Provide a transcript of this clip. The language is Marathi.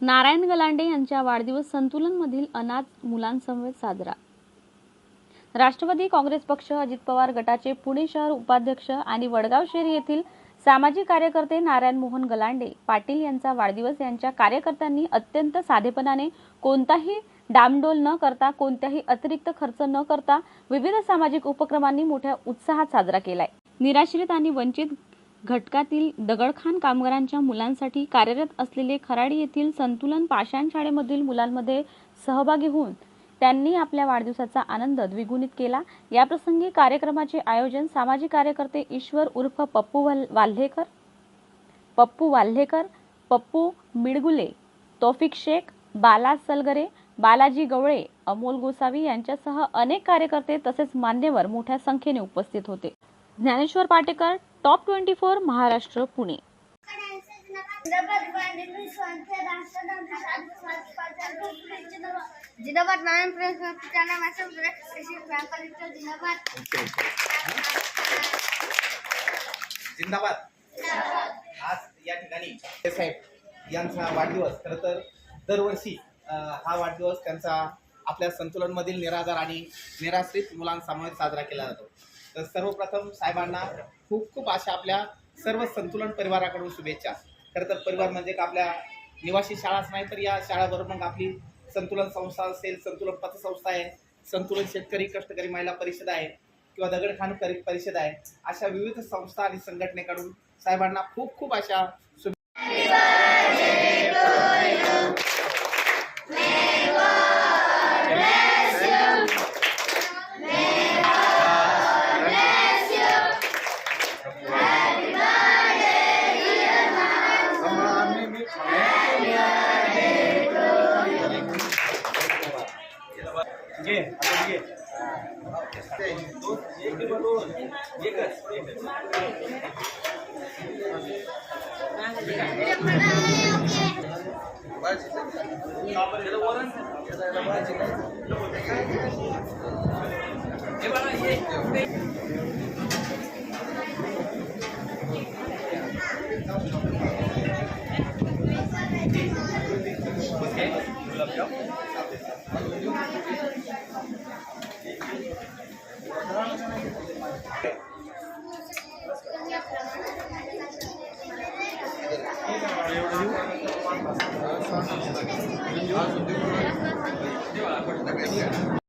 नारायण गलांडे यांच्या वाढदिवस संतुलनमधील अनाथ मुलांसमवेत साजरा. राष्ट्रवादी काँग्रेस पक्ष अजित पवार गटाचे पुणे शहर उपाध्यक्ष आणि वडगाव शहरी येथील सामाजिक कार्यकर्ते नारायण मोहन गलांडे पाटील यांचा वाढदिवस यांच्या कार्यकर्त्यांनी अत्यंत साधेपणाने कोणताही डामडोल न करता कोणत्याही अतिरिक्त खर्च न करता विविध सामाजिक उपक्रमांनी मोठ्या उत्साहात साजरा केलाय. निराश्रित आणि वंचित घटकातील दगडखान कामगारांच्या मुलांसाठी कार्यरत असलेले खराडी येथील संतुलन पाषाण शाळेमधील मुलांमध्ये सहभागी होऊन त्यांनी आपल्या वाढदिवसाचा आनंद द्विगुणित केला. याप्रसंगी कार्यक्रमाचे आयोजन सामाजिक कार्यकर्ते ईश्वर उर्फ पप्पू वाल्हेकर पप्पू वाल्हेकर पप्पू मिडगुले तोफिक शेख बाला सलगरे बालाजी गवळे अमोल गोसावी यांच्यासह अनेक कार्यकर्ते तसेच मान्यवर मोठ्या संख्येने उपस्थित होते. Dnyaneshwar Patekar top twenty four Maharashtra Pune. जिंदाबाद. नारायण जिंदाबाद जिंदाबाद आज या ठिकाणी साहेब यांचा वाढदिवस. खरं तर दरवर्षी हा वाढदिवस त्यांचा आपल्या संतुलनमधील निराधार आणि निराश्रित मुलांसमोर साजरा केला जातो. तर सर्वप्रथम साहेबांना खूप खूप अशा आपल्या सर्व संतुलन परिवाराकडून शुभेच्छा. खरं तर परिवार म्हणजे का आपल्या निवासी शाळाच नाही तर या शाळाबरोबर मग आपली संतुलन संस्था असेल संतुलन पतसंस्था आहे संतुलन शेतकरी कष्टकरी महिला परिषद आहे किंवा दगडखान परिषद आहे अशा विविध संस्था आणि संघटनेकडून साहेबांना खूप खूप अशा घे आता घे एक किंवा दोन एकच एकच हे बघा हे 私は、なんて言ったら、あ、そんなことない。一時は、こっちだけやるから。